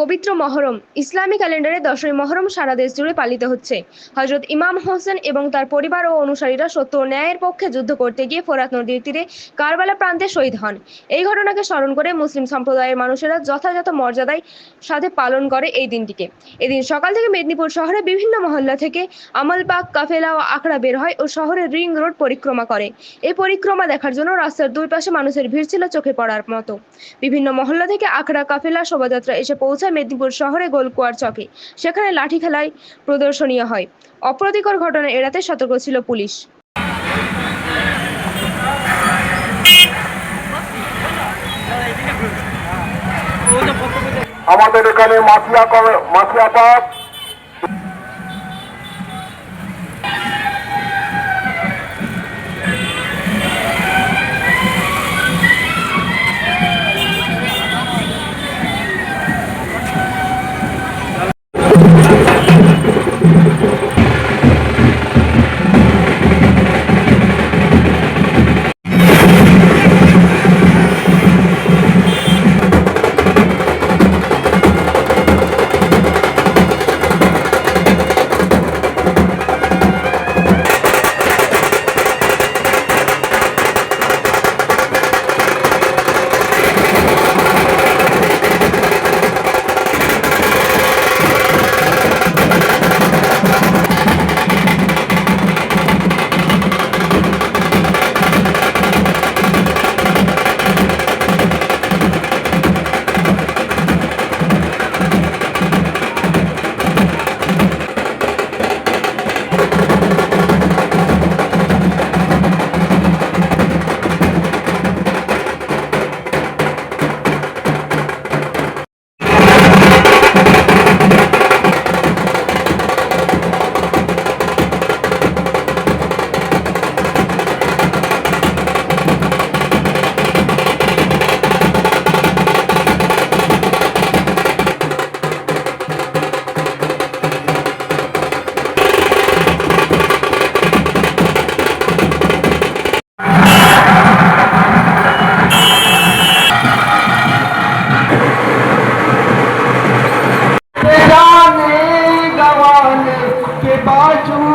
পবিত্র মহরম। ইসলামী ক্যালেন্ডারে দশই মহরম সারা দেশ জুড়ে পালিত হচ্ছে। হজরত ইমাম হোসেন এবং তার পরিবার ও অনুসারীরা সত্য ও ন্যায়ের পক্ষে যুদ্ধ করতে গিয়ে ফোরাত নদীর তীরে কারবালা প্রান্তে শহীদ হন। এই ঘটনাকে স্মরণ করে মুসলিম সম্প্রদায়ের মানুষেরা যথাযথ মর্যাদায় সাথে পালন করে এই দিনটিকে। এদিন সকাল থেকে মেদিনীপুর শহরে বিভিন্ন মহল্লা থেকে আমলপাক কাফেলা ও আখড়া বের হয় ও শহরের রিং রোড পরিক্রমা করে। এই পরিক্রমা দেখার জন্য রাস্তার দুই পাশে মানুষের ভিড় ছিল চোখে পড়ার মতো। বিভিন্ন মহল্লা থেকে আখড়া, কাফেলা শোভাযাত্রা এসে পৌঁছায় মেদিনীপুর শহরে গোলকুয়ার চকে। সেখানে লাঠি খেলায় প্রদর্শনীয় হয়। অপ্রতিকর ঘটনা এড়াতে সতর্ক ছিল পুলিশ। আমাদের এখানে মাফিয়া মাফিয়া পাক